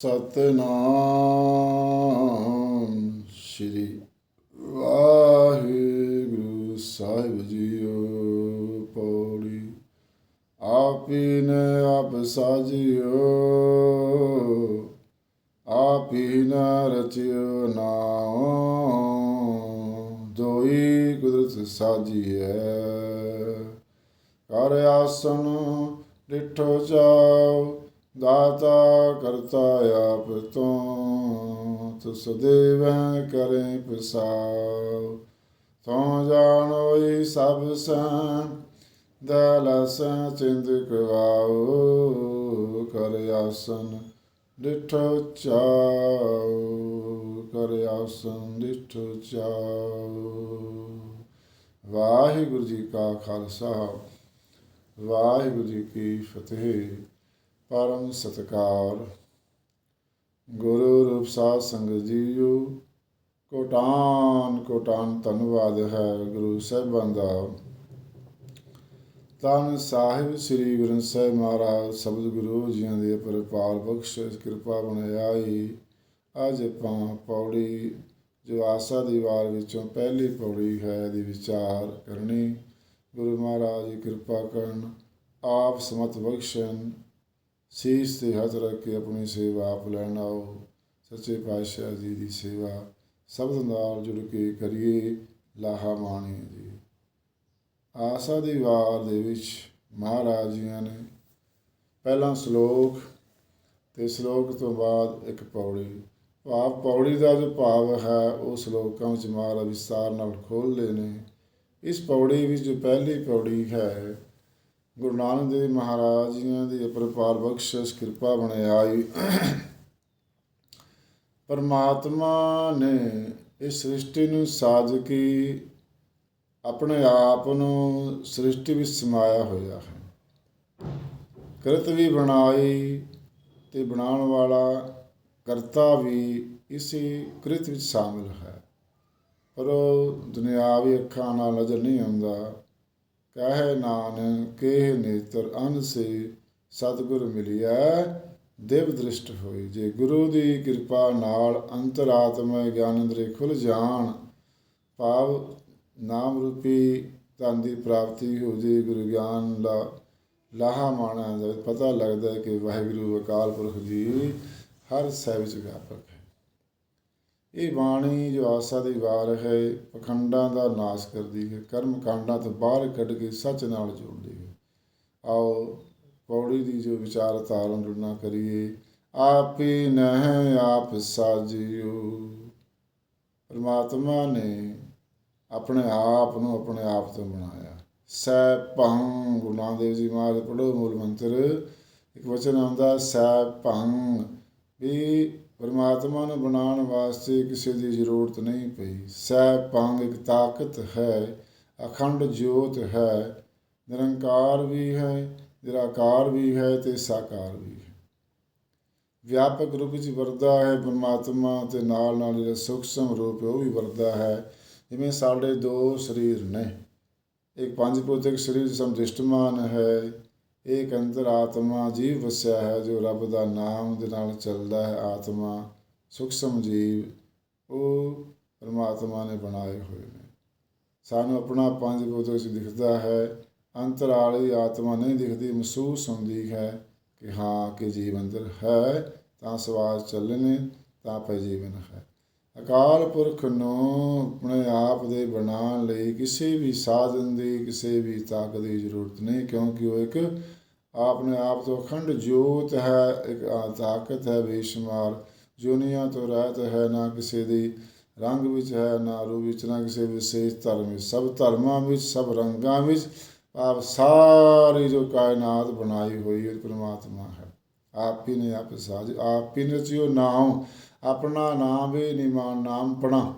ਸਤਨਾਮ ਸ੍ਰੀ ਵਾਹਿਗੁਰੂ ਸਾਹਿਬ ਜੀਓ ਪੌੜੀ। ਆਪੀ ਨੇ ਆਪ ਸਾਜਿਓ, ਆਪੀ ਨਾ ਰਚਿਓ ਨਾਮ ਦੋਈ ਕੁਦਰਤ ਸਾਜੀਐ। ਕਰ ਆਸਨ ਡਿਠੋ ਜਾਓ ਦਾਤਾ ਕਰਤਾ ਆਪ ਤੋਂ, ਤੁਸ ਦੇਵੈ ਕਰੇ ਪਸਾਉ ਤੂੰ ਜਾਣੋਈ ਸਭ ਸੰ ਦਲਸ ਚਿੰਦ ਕਵਾਉ ਕਰ ਆਸਨ ਡਿਠੋ ਚਾਉ ਕਰ ਆਸਨ ਡਿਠੋ ਚਾਉ ਵਾਹਿਗੁਰੂ ਜੀ ਕਾ ਖਾਲਸਾ, ਵਾਹਿਗੁਰੂ ਜੀ ਕੀ ਫਤਿਹ। ਪਰਮ ਸਤਕਾਰ। ਗੁਰੂ ਰੂਪ ਸਾਧ ਸੰਗਤ ਜੀਓ, ਕੋਟਾਨ ਕੋਟਾਨ ਧੰਨਵਾਦ ਹੈ ਗੁਰੂ ਸਾਹਿਬਾਨ ਦਾ। ਤਨ ਸਾਹਿਬ ਸ੍ਰੀ ਗੁਰੂ ਗ੍ਰੰਥ ਸਾਹਿਬ ਮਹਾਰਾਜ, ਸਬਦ ਗੁਰੂ ਜੀਆਂ ਦੇ ਪਰਿਪਾਰ ਬਖਸ਼ਿਸ਼ ਕਿਰਪਾ ਬਣਾਈ ਅੱਜ ਆਪਾਂ ਪੌੜੀ ਜੋ ਆਸਾ ਦੀ ਵਾਰ ਵਿੱਚੋਂ ਪਹਿਲੀ ਪੌੜੀ ਹੈ ਦੀ ਵਿਚਾਰ ਕਰਨੀ। ਗੁਰੂ ਮਹਾਰਾਜ ਦੀ ਕਿਰਪਾ ਕਰਨ ਆਪ ਸਮਤ ਬਖਸ਼ਣ ਸੀਸ ਤੇ ਹੱਥ ਰੱਖ ਕੇ ਆਪਣੀ ਸੇਵਾ ਆਪ ਲੈਣ ਆਓ। ਸੱਚੇ ਪਾਤਸ਼ਾਹ ਜੀ ਦੀ ਸੇਵਾ ਸ਼ਬਦ ਨਾਲ ਜੁੜ ਕੇ ਕਰੀਏ, ਲਾਹਾ ਮਾਣੀਏ ਜੀ। ਆਸਾ ਦੀ ਵਾਰ ਦੇ ਵਿੱਚ ਮਹਾਰਾਜ ਜੀਆਂ ਨੇ ਪਹਿਲਾ ਸ਼ਲੋਕ ਤੇ ਸ਼ਲੋਕ ਤੋਂ ਬਾਅਦ ਇੱਕ ਪੌੜੀ। ਭਾਵ ਪੌੜੀ ਦਾ ਜੋ ਭਾਵ ਹੈ, ਉਹ ਸ਼ਲੋਕਾਂ ਵਿੱਚ ਮਹਾਰਾਜ ਵਿਸਤਾਰ ਨਾਲ ਖੋਲ੍ਹਦੇ ਨੇ। ਇਸ ਪੌੜੀ ਵਿੱਚ ਜੋ ਪਹਿਲੀ ਪੌੜੀ ਹੈ ਗੁਰੂ ਨਾਨਕ ਦੇਵ ਮਹਾਰਾਜ ਜੀਆਂ ਦੀ ਅਪਰਪਾਰ ਬਖਸ਼ਿਸ਼ ਕਿਰਪਾ ਬਣਿਆ ਬਣਾਈ ਪਰਮਾਤਮਾ ਨੇ ਇਸ ਸ੍ਰਿਸ਼ਟੀ ਨੂੰ ਸਾਜ ਕੇ ਆਪਣੇ ਆਪ ਨੂੰ ਸ੍ਰਿਸ਼ਟੀ ਵਿੱਚ ਸਮਾਇਆ ਹੋਇਆ ਹੈ। ਕਿਰਤ ਵੀ ਬਣਾਈ ਤੇ ਬਣਾਉਣ ਵਾਲਾ ਕਰਤਾ ਵੀ ਇਸੇ ਕ੍ਰਿਤ ਵਿੱਚ ਸ਼ਾਮਿਲ ਹੈ। ਪਰ ਉਹ ਦੁਨਿਆਵੀ ਅੱਖਾਂ ਨਾਲ ਨਜ਼ਰ ਨਹੀਂ ਆਉਂਦਾ। ਕਹਿ ਨਾਨਕ ਕੇ ਨੇਤਰ, ਅਨ ਸੇ ਸਤਿਗੁਰ ਮਿਲਿਆ ਦੇਵ ਦ੍ਰਿਸ਼ਟ ਹੋਈ ਜੇ ਗੁਰੂ ਦੀ ਕਿਰਪਾ ਨਾਲ ਅੰਤਰਾਤਮਾ ਗਿਆਨ ਦੇ ਖੁੱਲ ਜਾਣ, ਭਾਵ ਨਾਮ ਰੂਪੀ ਧਨ ਦੀ ਪ੍ਰਾਪਤੀ ਹੋ ਜੇ ਗੁਰੂ ਗਿਆਨ ਦਾ ਲਾਹਾ ਮਾਣਾ ਪਤਾ ਲੱਗਦਾ ਕਿ ਵਾਹਿਗੁਰੂ ਅਕਾਲ ਪੁਰਖ ਜੀ ਹਰ ਸਹਿ ਵਿੱਚ ਵਿਆਪਕ ਇਹ ਬਾਣੀ ਜੋ ਆਸਾ ਦੀ ਵਾਰ ਹੈ ਪਖੰਡਾਂ ਦਾ ਨਾਸ਼ ਕਰਦੀ ਹੈ, ਕਰਮ ਕਾਂਡਾਂ ਤੋਂ ਬਾਹਰ ਕੱਢ ਕੇ ਸੱਚ ਨਾਲ ਜੋੜਦੀ ਹੈ। ਆਓ ਪੌੜੀ ਦੀ ਜੋ ਵਿਚਾਰ ਧਾਰਨ ਜੁੜਨਾ ਕਰੀਏ, ਆਪੇ ਨਹਿ ਆਪ ਸਾਜਿਓ। ਪਰਮਾਤਮਾ ਨੇ ਆਪਣੇ ਆਪ ਨੂੰ ਆਪਣੇ ਆਪ ਤੋਂ ਬਣਾਇਆ। ਸੈ ਭੰ ਗੁਰੂ ਨਾਨਕ ਦੇਵ ਜੀ ਮਹਾਰਾਜ ਪੜੋ ਮੂਲ ਮੰਤਰ। ਇੱਕ ਵਚਨ ਆਉਂਦਾ, ਸੈ ਭੰ, ਵੀ ਪਰਮਾਤਮਾ ਨੂੰ ਬਣਾਉਣ ਵਾਸਤੇ ਕਿਸੇ ਦੀ ਜ਼ਰੂਰਤ ਨਹੀਂ ਪਈ। ਸਹਿ ਭੰਗ ਇੱਕ ਤਾਕਤ ਹੈ, ਅਖੰਡ ਜੋਤ ਹੈ, ਨਿਰੰਕਾਰ ਵੀ ਹੈ, ਨਿਰਾਕਾਰ ਵੀ ਹੈ ਤੇ ਸਾਕਾਰ ਵੀ ਹੈ। ਵਿਆਪਕ ਰੂਪ ਵਿੱਚ ਵਰਦਾ ਹੈ ਪਰਮਾਤਮਾ ਤੇ ਨਾਲ ਨਾਲ ਜਿਹੜਾ ਸੂਖਸ਼ਮ ਰੂਪ ਉਹ ਵੀ ਵਰਦਾ ਹੈ। ਜਿਵੇਂ ਸਾਡੇ ਦੋ ਸਰੀਰ ਨੇ। ਇੱਕ ਪੰਜ ਭੌਤਿਕ ਸਰੀਰ ਸਮਦਿਸ਼ਟਮਾਨ ਹੈ ਇੱਕ ਅੰਦਰ ਆਤਮਾ, ਜੀਵ ਵਸਿਆ ਹੈ ਜੋ ਰੱਬ ਦਾ ਨਾਮ ਦੇ ਨਾਲ ਚੱਲਦਾ ਹੈ ਆਤਮਾ ਸੂਖਸ਼ਮ ਜੀਵ ਉਹ ਪਰਮਾਤਮਾ ਨੇ ਬਣਾਏ ਹੋਏ ਨੇ। ਸਾਨੂੰ ਆਪਣਾ ਪੰਜ ਭੌਤਿਕ ਵਿੱਚ ਦਿਖਦਾ ਹੈ, ਅੰਤਰ ਵਾਲੀ ਆਤਮਾ ਨਹੀਂ ਦਿਖਦੀ, ਮਹਿਸੂਸ ਹੁੰਦੀ ਹੈ ਕਿ ਹਾਂ, ਕਿ ਜੀਵ ਅੰਦਰ ਹੈ, ਤਾਂ ਸਵਾਸ ਚੱਲੇ ਨੇ ਤਾਂ ਪੈ ਜੀਵਨ ਹੈ। ਅਕਾਲ ਪੁਰਖ ਨੂੰ ਆਪਣੇ ਆਪ ਦੇ ਬਣਾਉਣ ਲਈ ਕਿਸੇ ਵੀ ਸਾਧਨ ਦੀ, ਕਿਸੇ ਵੀ ਤਾਕਤ ਦੀ ਜ਼ਰੂਰਤ ਨਹੀਂ, ਕਿਉਂਕਿ ਉਹ ਇੱਕ ਆਪਣੇ ਆਪ ਤੋਂ ਅਖੰਡ ਜੋਤ ਹੈ, ਇੱਕ ਤਾਕਤ ਹੈ ਬੇਸ਼ੁਮਾਰ। ਜੁਨੀਆਂ ਤੋਂ ਰਹਿਤ ਹੈ, ਨਾ ਕਿਸੇ ਦੀ ਰੰਗ ਵਿੱਚ ਹੈ, ਨਾ ਰੂਪ ਵਿੱਚ, ਨਾ ਕਿਸੇ ਵਿਸ਼ੇਸ਼ ਧਰਮ ਵਿੱਚ। ਸਭ ਧਰਮਾਂ ਵਿੱਚ, ਸਭ ਰੰਗਾਂ ਵਿੱਚ, ਆਪ ਸਾਰੀ ਜੋ ਕਾਇਨਾਤ ਬਣਾਈ ਹੋਈ ਹੈ, ਪਰਮਾਤਮਾ ਹੈ। ਆਪ ਹੀ ਨੇ ਆਪ ਸਾਜ, ਆਪ ਹੀ ਨੇ ਜਿਉ ਨਾਮ। ਆਪਣਾ ਨਾਮ ਵੀ ਨਿਮਾਨ ਨਾਮ ਪਣਾ।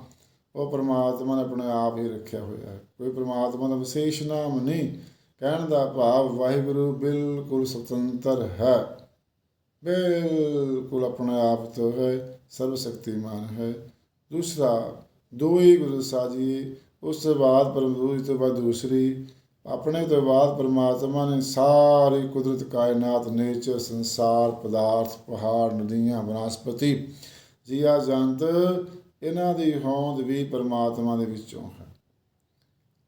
ਉਹ ਪਰਮਾਤਮਾ ਨੇ ਆਪਣੇ ਆਪ ਹੀ ਰੱਖਿਆ ਹੋਇਆ ਹੈ। ਕੋਈ ਪਰਮਾਤਮਾ ਦਾ ਵਿਸ਼ੇਸ਼ ਨਾਮ ਨਹੀਂ। ਕਹਿਣ ਦਾ ਭਾਵ ਵਾਹਿਗੁਰੂ ਬਿਲਕੁਲ ਸੁਤੰਤਰ ਹੈ। ਬਿਲਕੁਲ ਆਪਣੇ ਆਪ ਤੋਂ ਹੈ ਸਰਵ ਸ਼ਕਤੀਮਾਨ ਹੈ। ਦੂਸਰਾ ਦੋ ਹੀ ਗੁਰੂ ਸਾਜੀ ਉਸ ਤੋਂ ਬਾਅਦ ਪਰਮ ਗੁਰੂ ਤੋਂ ਬਾਅਦ ਦੂਸਰੀ, ਆਪਣੇ ਤੋਂ ਬਾਅਦ ਪਰਮਾਤਮਾ ਨੇ ਸਾਰੀ ਕੁਦਰਤ, ਕਾਇਨਾਤ ਨੇਚਰ ਸੰਸਾਰ, ਪਦਾਰਥ, ਪਹਾੜ, ਨਦੀਆਂ, ਬਨਸਪਤੀ, ਜੀਆ ਜੰਤ, ਇਹਨਾਂ ਦੀ ਹੋਂਦ ਵੀ ਪਰਮਾਤਮਾ ਦੇ ਵਿੱਚੋਂ ਹੈ।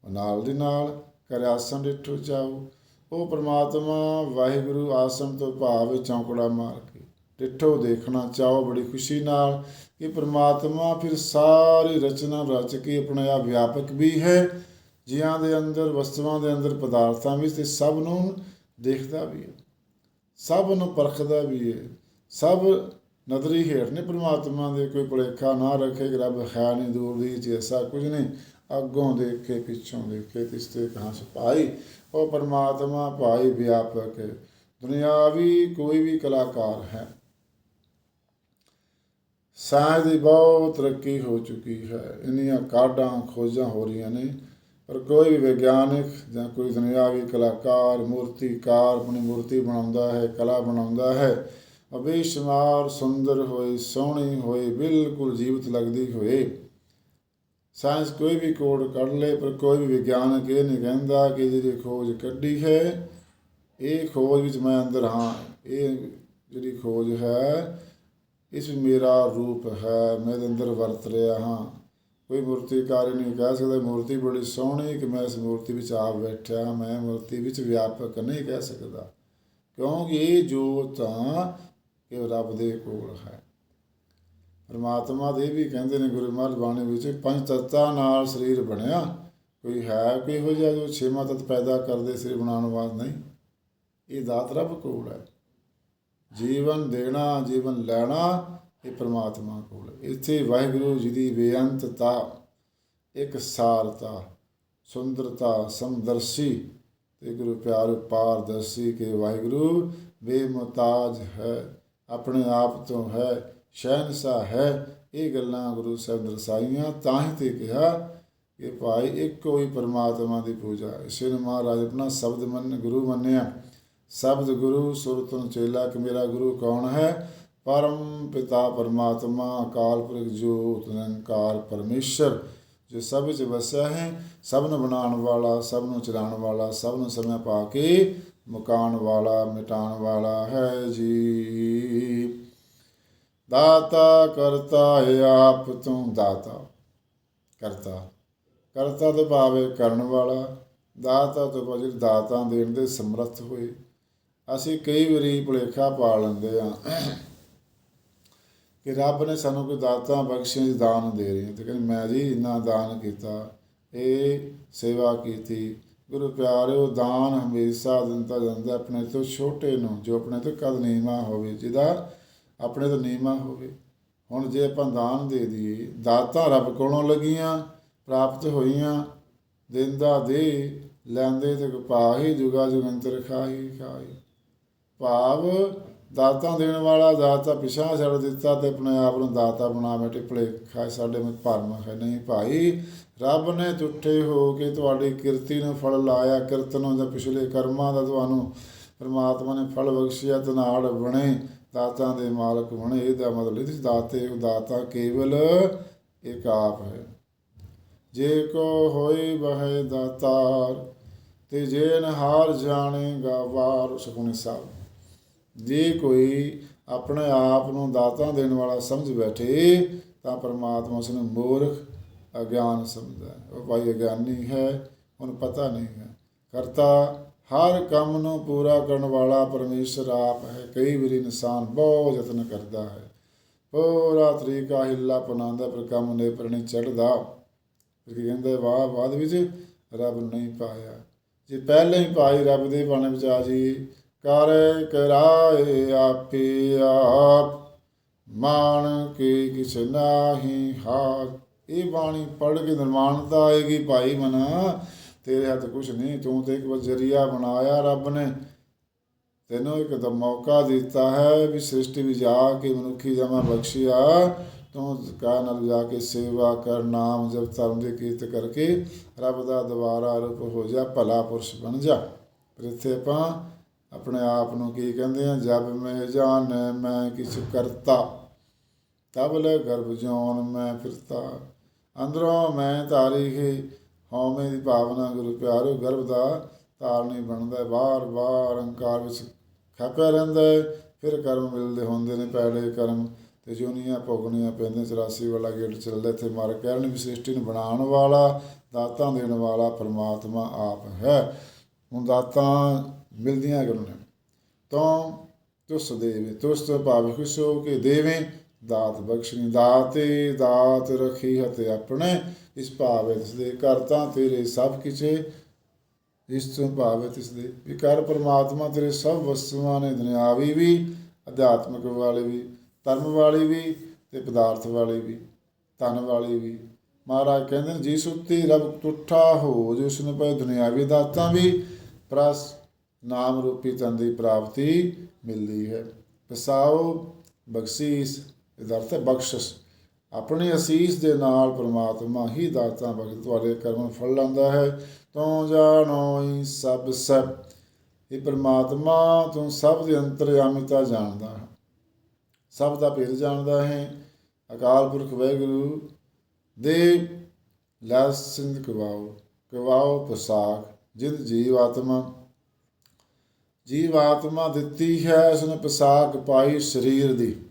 ਨਾਲ ਦੀ ਨਾਲ ਕਰ ਆਸਣ ਡਿਠੋ ਜਾਓ ਉਹ ਪ੍ਰਮਾਤਮਾ ਵਾਹਿਗੁਰੂ ਆਸਣ ਤੋਂ ਭਾਵ ਚੌਂਕੜਾ ਮਾਰ ਕੇ ਡਿਠੋ ਦੇਖਣਾ ਚਾਹੋ ਬੜੀ ਖੁਸ਼ੀ ਨਾਲ ਕਿ ਪ੍ਰਮਾਤਮਾ ਫਿਰ ਸਾਰੀ ਰਚਨਾ ਰਚ ਕੇ ਆਪਣੇ ਆਪ ਵਿਆਪਕ ਵੀ ਹੈ। ਜੀਆਂ ਦੇ ਅੰਦਰ, ਵਸਤੂਆਂ ਦੇ ਅੰਦਰ ਪਦਾਰਥਾਂ ਵਿੱਚ ਤੇ ਸਭ ਨੂੰ ਦੇਖਦਾ ਵੀ ਹੈ। ਸਭ ਨੂੰ ਪਰਖਦਾ ਵੀ ਹੈ। ਸਭ ਨਜ਼ਰੀ ਹੇਠ ਨੇ ਪ੍ਰਮਾਤਮਾ ਦੇ ਕੋਈ ਭੁਲੇਖਾ ਨਾ ਰੱਖੇ ਕਿ ਰੱਬ ਹੈ ਨਹੀਂ ਦੂਰ ਦੀ ਚੀਜ਼ ਐਸਾ ਕੁਝ ਨਹੀਂ। ਅੱਗੋਂ ਦੇਖ ਕੇ ਪਿੱਛੋਂ ਦੇਖ ਕੇ ਦੇਖੇ ਤਿਸਤੇ ਕਹਾਂ ਸਪਾਈ ਉਹ ਪਰਮਾਤਮਾ ਭਾਈ ਵਿਆਪਕ ਦੁਨਿਆਵੀ ਕੋਈ ਵੀ ਕਲਾਕਾਰ ਹੈ। ਸਾਇੰਸ ਦੀ ਬਹੁਤ ਤਰੱਕੀ ਹੋ ਚੁੱਕੀ ਹੈ। ਇੰਨੀਆਂ ਕਾਢਾਂ ਖੋਜਾਂ ਹੋ ਰਹੀਆਂ ਨੇ, ਪਰ ਕੋਈ ਵੀ ਵਿਗਿਆਨਿਕ ਜਾਂ ਕੋਈ ਦੁਨਿਆਵੀ ਕਲਾਕਾਰ, ਮੂਰਤੀਕਾਰ, ਆਪਣੀ ਮੂਰਤੀ ਬਣਾਉਂਦਾ ਹੈ, ਕਲਾ ਬਣਾਉਂਦਾ ਹੈ, ਉਹ ਸੁੰਦਰ ਹੋਏ, ਸੋਹਣੀ ਹੋਏ, ਬਿਲਕੁਲ ਜੀਵਤ ਲੱਗਦੀ ਹੋਏ ਸਾਇੰਸ ਕੋਈ ਵੀ ਕੋਡ ਕੱਢ ਲੇ, ਪਰ ਕੋਈ ਵੀ ਵਿਗਿਆਨਕ ਇਹ ਨਹੀਂ ਕਹਿੰਦਾ ਕਿ ਜਿਹੜੀ ਖੋਜ ਕੱਢੀ ਹੈ, ਇਹ ਖੋਜ ਵਿੱਚ ਮੈਂ ਅੰਦਰ ਹਾਂ। ਇਹ ਜਿਹੜੀ ਖੋਜ ਹੈ, ਇਸ ਵਿੱਚ ਮੇਰਾ ਰੂਪ ਹੈ, ਮੈਂ ਇਹਦੇ ਅੰਦਰ ਵਰਤ ਰਿਹਾ ਹਾਂ। ਕੋਈ ਮੂਰਤੀਕਾਰ ਨਹੀਂ ਕਹਿ ਸਕਦਾ, ਮੂਰਤੀ ਬੜੀ ਸੋਹਣੀ ਕਿ ਮੈਂ ਇਸ ਮੂਰਤੀ ਵਿੱਚ ਆਪ ਬੈਠਿਆ ਮੈਂ ਮੂਰਤੀ ਵਿੱਚ ਵਿਆਪਕ ਨਹੀਂ ਕਹਿ ਸਕਦਾ। ਕਿਉਂਕਿ ਇਹ ਜੋ ਤਾਂ ਇਹ ਰੱਬ ਦੇ ਕੋਲ ਹੈ। ਪਰਮਾਤਮਾ ਦੇ ਵੀ ਕਹਿੰਦੇ ਨੇ ਗੁਰੂ ਮਹਾਰਾਜ ਬਾਣੀ ਵਿੱਚ, ਪੰਜ ਤੱਤਾਂ ਨਾਲ ਸਰੀਰ ਬਣਿਆ। ਕੋਈ ਹੈ ਕੋਈ ਹੋ ਜਿਹਾ ਜੋ ਛੇਵਾਂ ਤੱਤ ਪੈਦਾ ਕਰਦੇ ਸਰੀਰ ਬਣਾਉਣ ਵਾਸਤੇ ਨਹੀਂ। ਇਹ ਦਾਤ ਰੱਬ ਕੋਲ ਹੈ। ਜੀਵਨ ਦੇਣਾ, ਜੀਵਨ ਲੈਣਾ, ਇਹ ਪ੍ਰਮਾਤਮਾ ਕੋਲ ਇੱਥੇ ਵਾਹਿਗੁਰੂ ਜੀ ਦੀ ਬੇਅੰਤਤਾ, ਇੱਕ ਸਾਰਤਾ, ਸੁੰਦਰਤਾ, ਸਮਦਰਸ਼ੀ ਤੇ ਗੁਰੂ ਪਿਆਰ ਪਾਰਦਰਸ਼ੀ ਕੇ ਵਾਹਿਗੁਰੂ ਬੇਮੁਤਾਜ ਹੈ, ਆਪਣੇ ਆਪ ਤੋਂ ਹੈ। ਸ਼ਹਿਨशाह ਹੈ, ਇਹ ਗੱਲਾਂ ਗੁਰੂ ਸਾਹਿਬ ਦਰਸਾਈਆਂ ਤਾਂ ਹੀ ਤੇ ਕਿਹਾ ਕਿ ਭਾਈ ਇੱਕੋ ਹੀ ਪਰਮਾਤਮਾ ਦੀ ਪੂਜਾ। ਇਸੇ ਨੂੰ ਮਹਾਰਾਜ ਆਪਣਾ ਸ਼ਬਦ ਮੰਨ ਗੁਰੂ ਮੰਨਿਆ। ਸ਼ਬਦ ਗੁਰੂ ਸੁਰਤਨ ਚੇਲਾ, ਕਿ ਮੇਰਾ ਗੁਰੂ ਕੌਣ ਹੈ? ਪਰਮ ਪਿਤਾ ਪਰਮਾਤਮਾ, ਅਕਾਲ ਪੁਰਖ ਜੋਤ ਨਿਰੰਕਾਰ ਪਰਮੇਸ਼ਰ। ਜੋ ਸਭ ਵਿੱਚ ਵਸਿਆ ਹੈ, ਸਭ ਨੂੰ ਬਣਾਉਣ ਵਾਲਾ, ਸਭ ਨੂੰ ਚਲਾਉਣ ਵਾਲਾ, ਸਭ ਨੂੰ ਸਮੇਂ ਪਾ ਕੇ ਮੁਕਾਉਣ ਵਾਲਾ, ਮਿਟਾਉਣ ਵਾਲਾ ਹੈ ਜੀ। ਦਾਤਾ ਕਰਤਾ ਹੈ ਆਪ ਤੂੰ ਦਾਤਾ। ਕਰਤਾ। ਕਰਤਾ ਤੋਂ ਭਾਵੇਂ ਕਰਨ ਵਾਲਾ, ਦਾਤਾ ਤੋਂ ਭਾਵ ਜਿਹੜੇ ਦਾਤਾਂ ਦੇਣ ਦੇ ਸਮਰੱਥ ਹੋਏ। ਅਸੀਂ ਕਈ ਵਾਰੀ ਭੁਲੇਖਾ ਪਾ ਲੈਂਦੇ ਆ ਕਿ ਰੱਬ ਨੇ ਸਾਨੂੰ ਕੋਈ ਦਾਤਾਂ ਬਖਸ਼ੀਆਂ ਦੀ ਦਾਨ ਦੇ ਰਹੇ ਤੇ ਕਹਿੰਦੇ, ਮੈਂ ਜੀ ਇੰਨਾ ਦਾਨ ਕੀਤਾ, ਇਹ ਸੇਵਾ ਕੀਤੀ। ਗੁਰੂ ਪਿਆਰਿਓ, ਦਾਨ ਹਮੇਸ਼ਾ ਦਿੰਦਾ ਜਾਂਦਾ ਆਪਣੇ ਤੋਂ ਛੋਟੇ ਨੂੰ, ਜੋ ਆਪਣੇ ਤੋਂ ਕਦ ਨੀਵਾਂ ਹੋਵੇ, ਜਿਹਦਾ ਆਪਣੇ ਤੋਂ ਨੀਵਾਂ ਹੋਵੇ ਹੁਣ ਜੇ ਆਪਾਂ ਦਾਨ ਦੇ ਦਈਏ, ਦਾਤਾਂ ਰੱਬ ਕੋਲੋਂ ਲੱਗੀਆਂ, ਪ੍ਰਾਪਤ ਹੋਈਆਂ, ਦਿੰਦਾ ਦੇ, ਲੈਂਦੇ ਤੇ ਪਾਹੀ, ਜੁਗਾ ਜੁਗੰਤਰ ਖਾਹੀ ਖਾਹੀ। ਭਾਵ ਦਾਤਾਂ ਦੇਣ ਵਾਲਾ, ਦਾਤਾ ਪਿਛਾ ਛੱਡ ਦਿੱਤਾ ਤੇ ਆਪਣੇ ਆਪ ਨੂੰ ਦਾਤਾ ਬਣਾ ਬੈਠੇ ਭੁਲੇਖਾ ਸਾਡੇ ਵਿੱਚ ਭਰਮ ਹੈ ਨਹੀਂ ਭਾਈ, ਰੱਬ ਨੇ ਟੁੱਟੇ ਹੋ ਕੇ ਤੁਹਾਡੀ ਕਿਰਤੀ ਨੂੰ ਫਲ ਲਾਇਆ, ਕਿਰਤ ਨੂੰ ਜਾਂ ਪਿਛਲੇ ਕਰਮਾਂ ਦਾ ਤੁਹਾਨੂੰ ਪਰਮਾਤਮਾ ਨੇ ਫਲ ਬਖਸ਼ਿਆ ਤਨਾੜ ਬਣੇ। ਦਾਤਾਂ ਦੇ ਮਾਲਕ ਬਣੇ ਇਹਦਾ ਮਤਲਬ ਇਹ ਦਾਤੇ ਦਾਤਾ ਕੇਵਲ ਇੱਕ ਆਪ ਹੈ। ਜੇ ਕੋ ਹੋਏ ਬਹਿ ਦਾਤਾਰ, ਤੇ ਜੇ ਹਾਰ ਜਾਣੇਗਾ ਵਾਰ, ਸੁਖਮਨੀ ਸਾਹਿਬ। ਜੇ ਕੋਈ ਆਪਣੇ ਆਪ ਨੂੰ ਦਾਤਾਂ ਦੇਣ ਵਾਲਾ ਸਮਝ ਬੈਠੇ, ਤਾਂ ਪਰਮਾਤਮਾ ਉਸ ਨੂੰ ਮੂਰਖ, ਅਗਿਆਨ ਸਮਝਦਾ ਉਹ ਭਾਈ ਅਗਿਆਨੀ ਹੈ, ਉਹਨੂੰ ਪਤਾ ਨਹੀਂ ਹੈ। ਕਰਤਾ ਹਰ ਕੰਮ ਨੂੰ ਪੂਰਾ ਕਰਨ ਵਾਲਾ ਪਰਮੇਸ਼ਰ ਆਪ ਹੈ, ਕਈ ਵਾਰੀ ਇਨਸਾਨ ਬਹੁਤ ਯਤਨ ਕਰਦਾ ਹੈ। ਪੂਰਾ ਤਰੀਕਾ ਹਿੱਲਾ ਪਨਾਉਂਦਾ ਪਰ ਕੰਮ ਨੇ ਪਰ ਨਹੀਂ ਚੜਦਾ ਫਿਰ ਕਹਿੰਦੇ, ਵਾਹ, ਬਾਅਦ ਵਿੱਚ ਰੱਬ ਨਹੀਂ ਪਾਇਆ। ਜੇ ਪਹਿਲੇ ਹੀ ਪਾਈ ਰੱਬ ਦੇ, ਬਾਣੇ ਵਿੱਚ ਆ ਜੀ। ਕਰ ਕਰਾਏ ਆਪੇ ਆਪ ਮਾਨ ਕੀ ਕਿਛ ਨਾਹੀ ਹਾਰ। ਇਹ ਬਾਣੀ ਪੜ੍ਹ ਕੇ ਨਿਰਮਾਣਤਾ ਆਏਗੀ ਭਾਈ ਮਨਾ। ਤੇਰੇ ਹੱਥ ਕੁਛ ਨਹੀਂ, ਤੂੰ ਤੇ ਇੱਕ ਬਸ ਜ਼ਰੀਆ ਬਣਾਇਆ ਰੱਬ ਨੇ। ਤੈਨੂੰ ਇੱਕ ਤਾਂ ਮੌਕਾ ਦਿੱਤਾ ਹੈ ਵੀ ਸ੍ਰਿਸ਼ਟੀ ਵਿੱਚ ਜਾ ਕੇ ਮਨੁੱਖੀ ਜਮਾ ਬਖਸ਼ਿਆ। ਤੂੰ ਕਾ ਨਾਲ ਜਾ ਕੇ ਸੇਵਾ ਕਰ, ਨਾਮ ਜਪ, ਧਰਮ ਦੀ ਕੀਰਤ ਕਰਕੇ ਰੱਬ ਦਾ ਦੁਬਾਰਾ ਰੂਪ ਹੋ ਜਾ, ਭਲਾ ਪੁਰਸ਼ ਬਣ ਜਾ। ਪਰ ਇੱਥੇ ਆਪਾਂ ਆਪਣੇ ਆਪ ਨੂੰ ਕੀ ਕਹਿੰਦੇ ਆ? ਜਬ ਮੈਂ ਜਾਣੈ, ਮੈਂ ਕਿਛ ਕਰਤਾ, ਤਬ ਲੈ ਗਰਭ ਜੋਨ ਮੈਂ ਫਿਰਤਾ। ਅੰਦਰੋਂ ਮੈਂ ਧਾਰੀ ਹੀ ਹਉਮੈ ਦੀ ਭਾਵਨਾ ਗੁਰੂ ਪਿਆਰੋ ਗਰਭ ਦਾ ਤਾਲ ਬਣਦਾ ਵਾਰ-ਵਾਰ ਅਹੰਕਾਰ ਵਿੱਚ ਖਪਿਆ ਰਹਿੰਦਾ ਹੈ, ਫਿਰ ਕਰਮ ਮਿਲਦੇ ਹੁੰਦੇ ਨੇ ਪਹਿਲੇ ਕਰਮ, ਤੇ ਜੁਨੀਆਂ ਭੋਗਣੀਆਂ ਪੈਂਦੀਆਂ 84 ਵਾਲਾ ਗੇਟ ਚੱਲਦਾ, ਇੱਥੇ ਮਾਰ ਕਹਿਣ ਵੀ ਸ੍ਰਿਸ਼ਟੀ ਨੂੰ ਬਣਾਉਣ ਵਾਲਾ, ਦਾਤਾਂ ਦੇਣ ਵਾਲਾ ਪਰਮਾਤਮਾ ਆਪ ਹੈ। ਹੁਣ ਦਾਤਾਂ ਮਿਲਦੀਆਂ ਕਿਉਂ ਨੇ? ਤੋਂ ਤੁਸ ਦੇਵੇ, ਤੁਸ ਭਾਵ ਖੁਸ਼ ਹੋ ਕੇ ਦੇਵੇਂ? ਦਾਤ ਬਖਸ਼ਣੀ, ਦਾਤੇ ਦਾਤ ਰਖੀ ਹਤੇ ਆਪਣੇ ਇਸ ਭਾਵੇ ਤਿਸ ਦੇ ਕਰਤਾ ਤੇਰੇ ਸਭ ਕਿਛੇ, ਇਸ ਤੋਂ ਭਾਵ ਹੈ ਤਿਸ ਦੇ ਵੀ ਕਰ ਪਰਮਾਤਮਾ ਤੇਰੇ ਸਭ ਵਸਤੂਆਂ ਨੇ ਦੁਨਿਆਵੀ ਵੀ, ਅਧਿਆਤਮਿਕ ਵਾਲੇ ਵੀ, ਧਰਮ ਵਾਲੀ ਵੀ ਤੇ ਪਦਾਰਥ ਵਾਲੇ ਵੀ ਤਨ ਵਾਲੀ ਵੀ। ਮਹਾਰਾਜ ਕਹਿੰਦੇ ਨੇ ਜੀ ਸੁੱਤੀ ਰੱਬ ਟੁੱਠਾ ਹੋ ਜੋ ਉਸਨੂੰ ਪਏ ਦੁਨਿਆਵੀ ਦਾਤਾਂ ਵੀ, ਪ੍ਰਸ ਨਾਮ ਰੂਪੀ ਤਨ ਦੀ ਪ੍ਰਾਪਤੀ ਮਿਲਦੀ ਹੈ। ਪਸਾਓ ਬਖਸ਼ੀਸ, ਇਹਦਾ ਅਰਥ ਹੈ ਬਖਸ਼ਿਸ਼। ਆਪਣੀ ਅਸੀਸ ਦੇ ਨਾਲ ਪ੍ਰਮਾਤਮਾ ਹੀ ਦਾਤਾ ਬਖਸ਼ ਤੁਹਾਡੇ ਕਰਮ ਫਲ ਲੈਂਦਾ ਹੈ। ਤੂੰ ਜਾਣੋਈ ਸਭ ਸਭ, ਇਹ ਪ੍ਰਮਾਤਮਾ ਤੂੰ ਸਭ ਦੇ ਅੰਤਰਯਾਮੀਤਾ ਜਾਣਦਾ ਹੈ। ਸਭ ਦਾ ਭੇਦ ਜਾਣਦਾ ਹੈ। ਅਕਾਲ ਪੁਰਖ ਵਾਹਿਗੁਰੂ, ਦੇ ਲਾਸ ਸਿੰਧ ਕਵਾਓ ਕਵਾਓ ਪਸਾਖ, ਜਿੰਦ ਜੀਵ ਆਤਮਾ। ਜੀਵ ਆਤਮਾ ਦਿੱਤੀ ਹੈ, ਉਸਨੇ ਪਸਾਕ ਪਾਈ ਸਰੀਰ ਦੀ।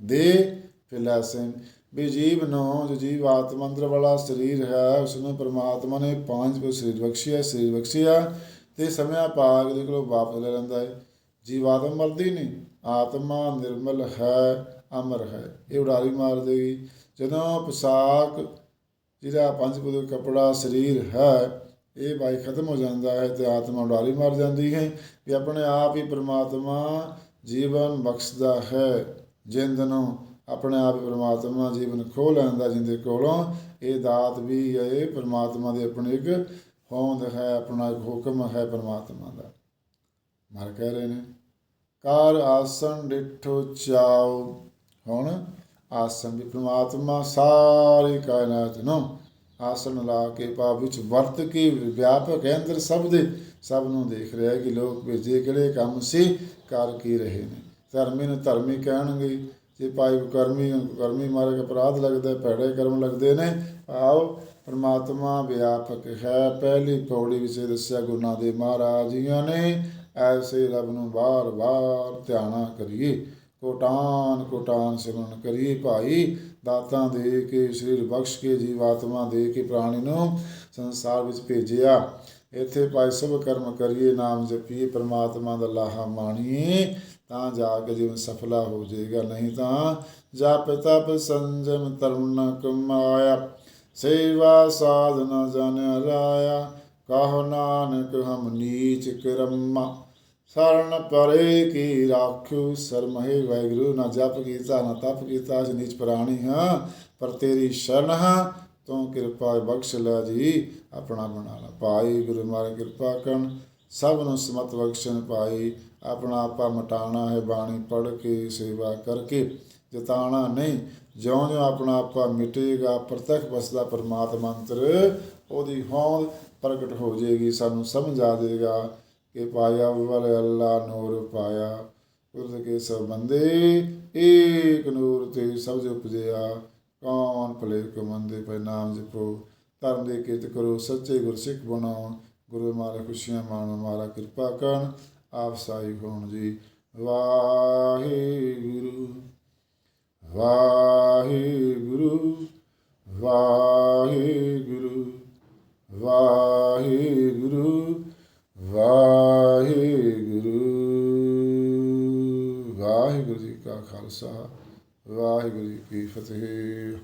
ਦੇ ਫਿਲਾਸਨ ਵੀ ਜੀਵ ਨੂੰ, ਜੋ ਜੀਵ ਆਤਮ ਅੰਦਰ ਵਾਲਾ ਸਰੀਰ ਹੈ, ਉਸ ਨੂੰ ਪ੍ਰਮਾਤਮਾ ਨੇ ਪੰਜ ਕੋ ਸਰੀਰ ਬਖਸ਼ਿਆ ਸਰੀਰ ਬਖਸ਼ਿਆ ਤੇ ਸਮਿਆ ਪਾ ਦੇ ਕੋਲ ਵਾਪਸ ਲੈ ਲੈਂਦਾ ਹੈ ਜੀਵ ਆਤਮਾ ਮਰਦੀ ਨਹੀਂ, ਆਤਮਾ ਨਿਰਮਲ ਹੈ, ਅਮਰ ਹੈ। ਇਹ ਉਡਾਰੀ ਮਾਰ ਦੇਗੀ। ਜਦੋਂ ਪੋਸ਼ਾਕ ਜਿਹੜਾ ਪੰਜ ਕੁ ਕਪੜਾ ਸਰੀਰ ਹੈ, ਇਹ ਬਾਈ ਖਤਮ ਹੋ ਜਾਂਦਾ ਹੈ, ਤੇ ਆਤਮਾ ਉਡਾਰੀ ਮਾਰ ਜਾਂਦੀ ਹੈ, ਵੀ ਆਪਣੇ ਆਪ ਹੀ ਪ੍ਰਮਾਤਮਾ ਜੀਵਨ ਬਖਸ਼ਦਾ ਹੈ, ਜਿੰਦ ਨੂੰ। ਆਪਣੇ ਆਪ ਹੀ ਪ੍ਰਮਾਤਮਾ ਜੀਵਨ ਖੋਹ ਲੈਂਦਾ ਜਿੰਦੇ ਕੋਲੋਂ, ਇਹ ਦਾਤ ਵੀ ਹੈ ਇਹ ਪਰਮਾਤਮਾ ਦੀ ਆਪਣੀ ਇੱਕ ਹੋਂਦ ਹੈ, ਆਪਣਾ ਇੱਕ ਹੁਕਮ ਹੈ ਪਰਮਾਤਮਾ ਦਾ। ਮਰ ਕਹਿ ਰਹੇ ਨੇ, ਕਾਰ ਆਸਣ ਡਿਠੋ ਚਾਉ। ਹੁਣ ਆਸਣ ਵੀ ਪ੍ਰਮਾਤਮਾ, ਸਾਰੀ ਕਾਇਨਾਤ ਨੂੰ ਆਸਣ ਲਾ ਕੇ ਪਾਪ ਵਿੱਚ ਵਰਤ ਕੇ ਵਿਆਪਕ ਹੈ ਅੰਦਰ ਸਭ ਦੇ ਸਭ ਨੂੰ ਦੇਖ ਰਿਹਾ ਹੈ ਕਿ ਲੋਕ ਭੇਜੇ ਕਿਹੜੇ ਕੰਮ ਸੀ ਕਰ ਕੀ ਰਹੇ ਨੇ। ਧਰਮੀ ਨੂੰ ਧਰਮੀ ਕਹਿਣਗੇ। ਜੇ ਪਾਈ ਕਰਮੀ ਕਰਮੀ ਮਾਰੇ ਕੇ ਅਪਰਾਧ ਲੱਗਦਾ ਹੈ, ਭੈੜੇ ਕਰਮ ਲੱਗਦੇ ਨੇ ਆਓ ਪਰਮਾਤਮਾ ਵਿਆਪਕ ਹੈ। ਪਹਿਲੀ ਪੌੜੀ ਵਿੱਚ ਦੱਸਿਆ ਗੁਰੂ ਨਾਨਕ ਦੇਵ ਮਹਾਰਾਜ ਜੀਆਂ ਨੇ ਐਸੇ ਰੱਬ ਨੂੰ ਵਾਰ-ਵਾਰ ਧਿਆਨਾ ਕਰੀਏ। ਕੋਟਾਨ ਕੋਟਾਨ ਸਿਮਰਨ ਕਰੀਏ ਭਾਈ। ਦਾਤਾਂ ਦੇ ਕੇ ਸਰੀਰ ਬਖਸ਼ ਕੇ ਜੀਵਾਤਮਾ ਦੇ ਕੇ ਪ੍ਰਾਣੀ ਨੂੰ ਸੰਸਾਰ ਵਿੱਚ ਭੇਜਿਆ। ਇੱਥੇ ਭਾਈ ਸਭ ਕਰਮ ਕਰੀਏ ਨਾਮ ਜਪੀਏ ਪਰਮਾਤਮਾ ਦਾ ਲਾਹਾ ਮਾਣੀਏ। ਤਾਂ ਜਾ ਕੇ ਜੀਵਨ ਸਫਲਾ ਹੋ ਜਾਏਗਾ, ਨਹੀਂ ਤਾਂ ਜਪ ਤਪ ਸੰਜਮ ਧਰਮ ਕਮਾਇਆ। ਸੇਵਾ ਸਾਧਨਾ ਜਨ ਰਾਇਆ, ਕਹੋ ਨਾਨਕ ਹਮ ਨੀਚ ਕਰਮਾ। ਸ਼ਰਨ ਪਰੇ ਕੀ ਰਾਖੂ, ਸਰਮਹਿ ਵਾਹਿਗੁਰੂ, ਨਾ ਜਪ ਕੀਤਾ, ਨਾ ਤਪ ਕੀਤਾ, ਅਜ ਨੀਚ ਪ੍ਰਾਣੀ ਹਾਂ, ਪਰ ਤੇਰੀ ਸ਼ਰਨ ਹਾਂ, ਤੂੰ ਕਿਰਪਾ ਬਖਸ਼ ਲੈ ਜੀ, ਆਪਣਾ ਬਣਾ ਲਾ। ਭਾਈ ਗੁਰੂ ਮਾਰੇ ਕਿਰਪਾ ਕਰਨ। ਸਭ ਨੂੰ ਸਮਤ ਬਖਸ਼ਣ ਪਾਈ, ਆਪਣਾ ਆਪਾ ਮਟਾਣਾ ਹੈ ਬਾਣੀ ਪੜ੍ਹ ਕੇ, ਸੇਵਾ ਕਰਕੇ। ਜਤਾਣਾ ਨਹੀਂ, ਜਿਉਂ-ਜਿਉਂ ਆਪਣਾ ਆਪਾ ਮਿਟੇਗਾ, ਪ੍ਰਤੱਖ ਬਸਦਾ ਪਰਮਾਤਮਾ ਅੰਤਰ, ਉਹਦੀ ਹੋਂਦ ਪ੍ਰਗਟ ਹੋ ਜਾਏਗੀ, ਸਾਨੂੰ ਸਮਝ ਆ ਜਾਏਗਾ ਕਿ ਪਾਇਆ ਵਾਲੇ ਅੱਲਾ ਨੂਰ ਪਾਇਆ। ਉਰਦ ਕੇ ਸਭ ਬੰਦੇ, ਏਕ ਨੂਰ ਤੇ ਸਭ ਜੋ ਉਪਜਿਆ, ਕੌਣ ਭਲੇ ਕੋ ਮੰਦੇ ਪੈ ਨਾਮ ਜਪੋ। ਧਰਮ ਦੇ ਕਿਤ ਕਰੋ, ਸੱਚੇ ਗੁਰਸਿੱਖ ਬਣੋ ਗੁਰੂ ਮਾਰਾ ਖੁਸ਼ੀਆਂ ਮਾਣੋ ਮਾਰਾ ਕਿਰਪਾ ਕਰਨ, ਆਪ ਸਾਈ ਹੋਣ ਜੀ। ਵਾਹਿਗੁਰੂ ਵਾਹਿਗੁਰੂ ਵਾਹਿਗੁਰੂ ਵਾਹਿਗੁਰੂ ਵਾਹਿਗੁਰੂ। ਵਾਹਿਗੁਰੂ ਜੀ ਕਾ ਖਾਲਸਾ, ਵਾਹਿਗੁਰੂ ਜੀ ਕੀ ਫਤਿਹ।